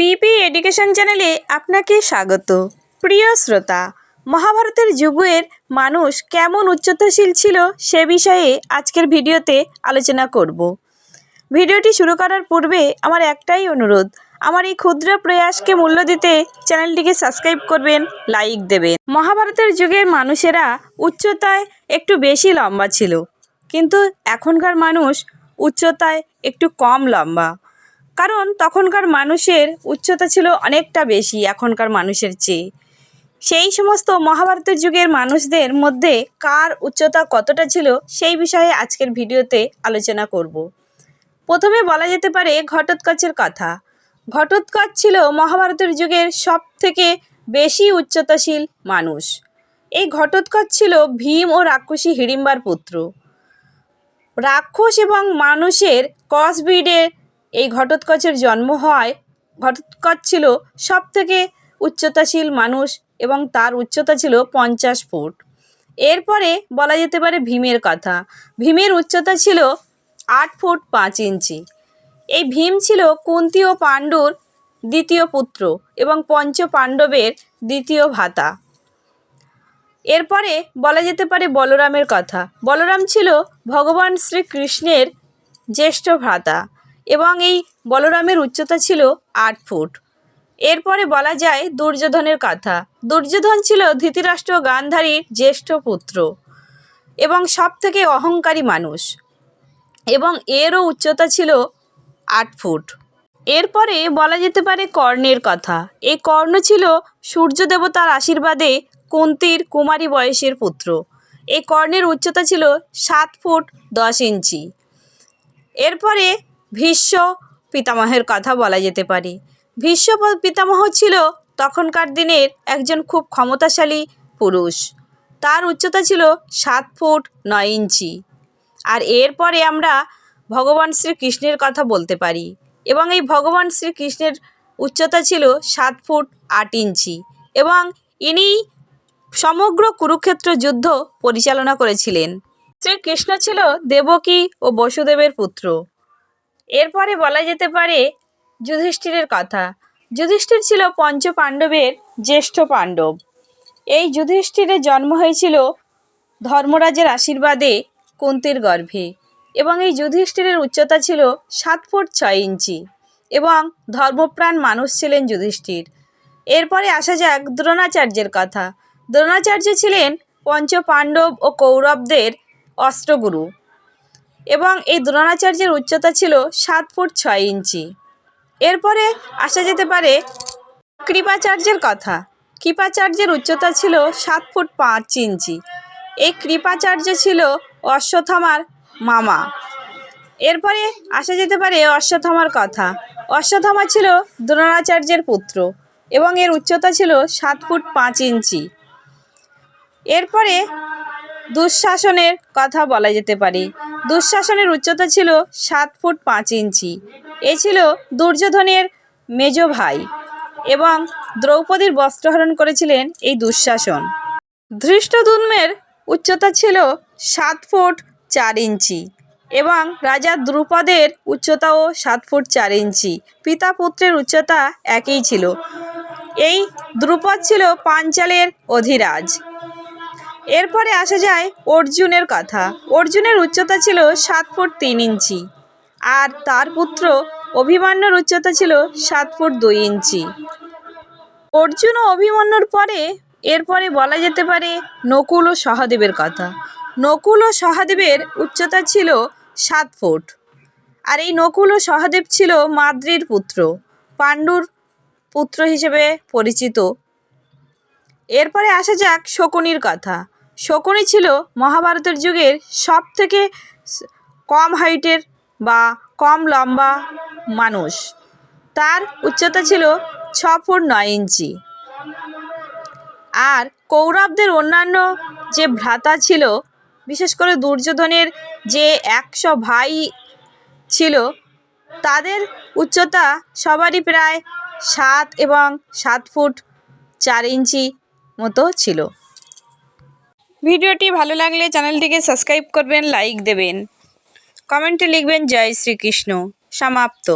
পিপি education চ্যানেলে আপনাকে স্বাগত। প্রিয় শ্রোতা, মহাভারতের যুগের মানুষ কেমন উচ্চতাশীল ছিল সে বিষয়ে আজকের ভিডিওতে আলোচনা করব। ভিডিওটি শুরু করার পূর্বে আমার একটাই অনুরোধ, আমার এই ক্ষুদ্র প্রয়াসকে মূল্য দিতে চ্যানেলটিকে সাবস্ক্রাইব করবেন, লাইক দেবেন। মহাভারতের যুগের মানুষেরা উচ্চতায় একটু বেশি লম্বা ছিল, কিন্তু এখনকার মানুষ উচ্চতায় একটু কম লম্বা। কারণ তখনকার মানুষের উচ্চতা ছিল অনেকটা বেশি এখনকার মানুষের চেয়ে। সেই সমস্ত মহাভারতের যুগের মানুষদের মধ্যে কার উচ্চতা কতটা ছিল সেই বিষয়ে আজকের ভিডিওতে আলোচনা করব। প্রথমে বলা যেতে পারে ঘটোৎকচের কথা। ঘটোৎকচ ছিল মহাভারতের যুগের সব থেকে বেশি উচ্চতাশীল মানুষ। এই ঘটোৎকচ ছিল ভীম ও রাক্ষসী হিড়িম্বার পুত্র। রাক্ষস এবং মানুষের ক্রসব্রিডে এই ঘটোৎকচের জন্ম হয় ঘটোৎকচ ছিল সব থেকে উচ্চতাশীল মানুষ এবং তার উচ্চতা ছিল পঞ্চাশ ফুট। এরপরে বলা যেতে পারে ভীমের কথা। ভীমের উচ্চতা ছিল আট ফুট পাঁচ ইঞ্চি। এই ভীম ছিল কুন্তী ও পাণ্ডুর দ্বিতীয় পুত্র এবং পঞ্চ পাণ্ডবের দ্বিতীয় ভাতা। এরপরে বলা যেতে পারে বলরামের কথা। বলরাম ছিল ভগবান শ্রীকৃষ্ণের জ্যেষ্ঠ ভ্রাতা। এবং এই বলরামের উচ্চতা ছিল আট ফুট। এরপরে বলা যায় দুর্যোধনের কথা। দুর্যোধন ছিল ধৃতিরাষ্ট্র গান্ধারীর জ্যেষ্ঠ পুত্র এবং সব থেকে অহংকারী মানুষ এবং এরও উচ্চতা ছিল আট ফুট। এরপরে বলা যেতে পারে কর্ণের কথা। এই কর্ণ ছিল সূর্য দেবতার আশীর্বাদে কুন্তির কুমারী বয়সের পুত্র। এই কর্ণের উচ্চতা ছিল সাত ফুট দশ ইঞ্চি। এরপরে ভীষ্ম পিতামহের কথা বলা যেতে পারে। ভীষ্ম পিতামহ ছিল তখনকার দিনের একজন খুব ক্ষমতাশালী পুরুষ। তার উচ্চতা ছিল সাত ফুট নয় ইঞ্চি। আর এরপরে আমরা ভগবান শ্রীকৃষ্ণের কথা বলতে পারি এবং এই ভগবান শ্রীকৃষ্ণের উচ্চতা ছিল সাত ফুট আট ইঞ্চি এবং ইনি সমগ্র কুরুক্ষেত্র যুদ্ধ পরিচালনা করেছিলেন। শ্রীকৃষ্ণ ছিল দেবকী ও বসুদেবের পুত্র। এরপরে বলা যেতে পারে যুধিষ্ঠিরের কথা। যুধিষ্ঠির ছিল পঞ্চ পাণ্ডবের জ্যেষ্ঠ পাণ্ডব। এই যুধিষ্ঠিরের জন্ম হয়েছিল ধর্মরাজের আশীর্বাদে কুন্তির গর্ভে এবং এই যুধিষ্ঠিরের উচ্চতা ছিল সাত ফুট ছয় ইঞ্চি এবং ধর্মপ্রাণ মানুষ ছিলেন যুধিষ্ঠির। এরপরে আসা যাক দ্রোণাচার্যের কথা। দ্রোণাচার্য ছিলেন পঞ্চ পাণ্ডব ও কৌরবদের অস্ত্রগুরু। এবং এই দ্রোণাচার্যের উচ্চতা ছিল সাত ফুট ছয় ইঞ্চি। এরপরে আসা যেতে পারে কৃপাচার্যের কথা। কৃপাচার্যের উচ্চতা ছিল সাত ফুট পাঁচ ইঞ্চি। এই কৃপাচার্য ছিল অশ্বত্থামার মামা। এরপরে আসা যেতে পারে অশ্বত্থামার কথা। অশ্বত্থামা ছিল দ্রোণাচার্যের পুত্র এবং এর উচ্চতা ছিল সাত ফুট পাঁচ ইঞ্চি। এরপরে দুঃশাসনের কথা বলা যেতে পারে। দুঃশাসনের উচ্চতা ছিল সাত ফুট পাঁচ ইঞ্চি। এ ছিল দুর্যোধনের মেজ ভাই এবং দ্রৌপদীর বস্ত্রহরণ করেছিলেন এই দুঃশাসন। ধৃষ্টদুম্নের উচ্চতা ছিল সাত ফুট চার ইঞ্চি এবং রাজা দ্রুপদের উচ্চতাও সাত ফুট চার ইঞ্চি। পিতা পুত্রের উচ্চতা একই ছিল। এই দ্রুপদ ছিল পাঞ্চালের অধিরাজ। এরপরে আসা যায় অর্জুনের কথা। অর্জুনের উচ্চতা ছিল সাত ফুট তিন ইঞ্চি আর তার পুত্র অভিমন্যুর উচ্চতা ছিল সাত ফুট দুই ইঞ্চি। অর্জুন ও অভিমন্যুর পরে এরপরে বলা যেতে পারে নকুল ও সহদেবের কথা। নকুল ও সহদেবের উচ্চতা ছিল সাত ফুট আর এই নকুল ও সহদেব ছিল মাদ্রির পুত্র, পাণ্ডুর পুত্র হিসেবে পরিচিত। এরপরে আসা যাক শকুনির কথা। শকুনি ছিল মহাভারতের যুগের সব থেকে কম হাইটের বা কম লম্বা মানুষ। তার উচ্চতা ছিল ছ ফুট নয় ইঞ্চি। আর কৌরবদের অন্যান্য যে ভ্রাতা ছিল, বিশেষ করে দুর্যোধনের যে একশো ভাই ছিল, তাদের উচ্চতা সবারই প্রায় সাত এবং সাত ফুট চার ইঞ্চি মতো ছিল। ভিডিওটি ভালো লাগলে চ্যানেলটিকে সাবস্ক্রাইব করবেন লাইক দেবেন। কমেন্টে লিখবেন জয় শ্রীকৃষ্ণ। সমাপ্ত।